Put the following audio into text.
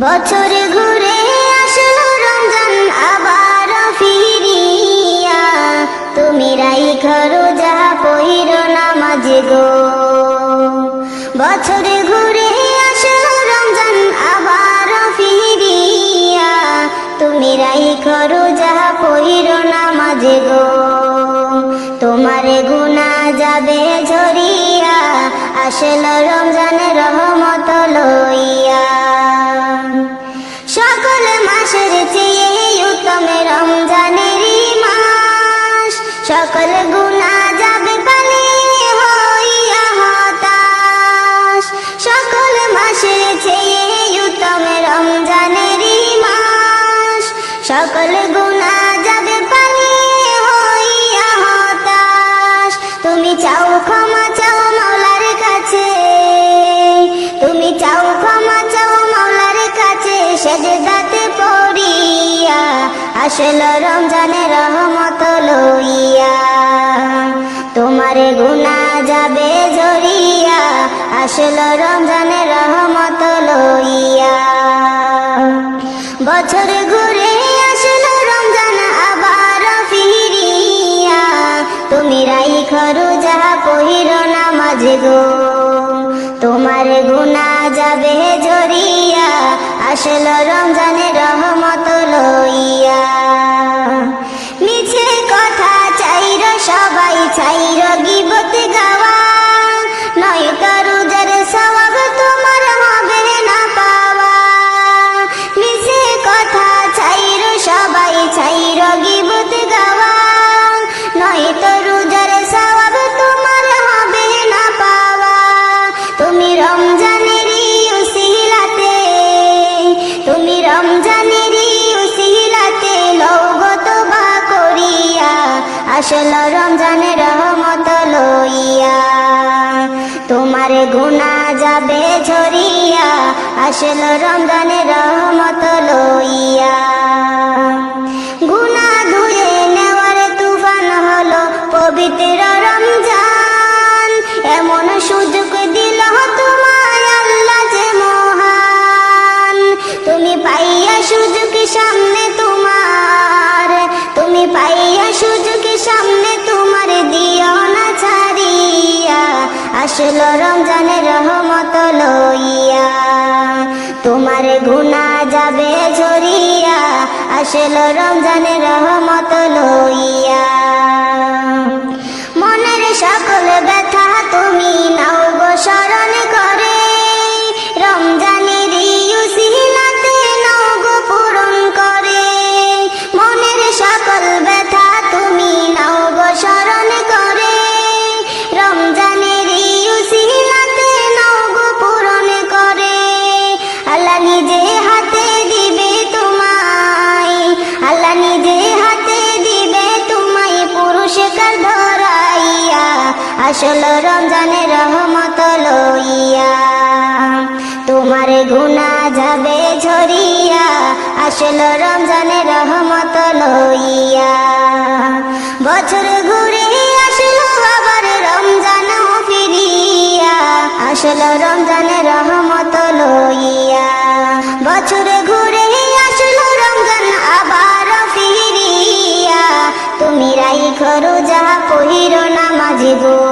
বছর ঘুরে আসলো রমজান, আবার ফিরিয়া। তুমি রাই ঘরো, যা পহির নামাজ গো। বছর ঘুরে আসলো রমজান, আবার ফিরিয়া। তুমি রাই ঘরো, যা পহির নামাজ গো। তোমার গুণা যাবে ঝরিয়া। আসলো রমজান রহমত সকল গুণা যাবে পালিয়ে হইয়া হতাশ সকল মাসের চেয়ে উত্তম রমজানের মাস। সকল গুণা যাবে পালিয়ে হইয়া হতাশ তুমি চাও ক্ষমা আসল রমজানের রহমত লইয়া। তোমার গুণা যাবে ঝরিয়া আসল রমজানের রহমত লইয়া। বছর ঘুরে আসলো রমজান আবার ফিরিয়া। তুমি রাই খরু যাহা পহির নামাজ গো। তোমার গুণা আসলো রমজানের রহমত লইয়া। রমজানেরই উসিলাতে লৌগত বা করিয়া আসল রমজানের রহমত লইয়া। তোমার গুণা যাবে ঝরিয়া আসল রমজানের রহমত লইয়া। গুণা ধুয়ে নেওয়ার তুফান হলো পবিত্র রমজান। এমন সুযোগ তুমি পাইয়া সুযোগ সামনে তোমার, তুমি পাইয়া সুযোগ সামনে তোমার দিও না ছাড়িয়া, আসল রমজানের রহমত লইয়া। তোমার গুণা যাবে ঝরিয়া, আসল রমজানের রহমত আসল রমজানের রহমত লইয়া। তোমার গুণা যাবে ঝরিয়া। আসল রমজানের রহমত লইয়া। বছর ঘুরে আসলো আবার রমজান ফিরিয়া। আসল রমজানের রহমত লইয়া। বছর ঘুরে আসলো রমজান আবার ফিরিয়া। তুমি রাই খরু যাহা পহির নামাজ গো।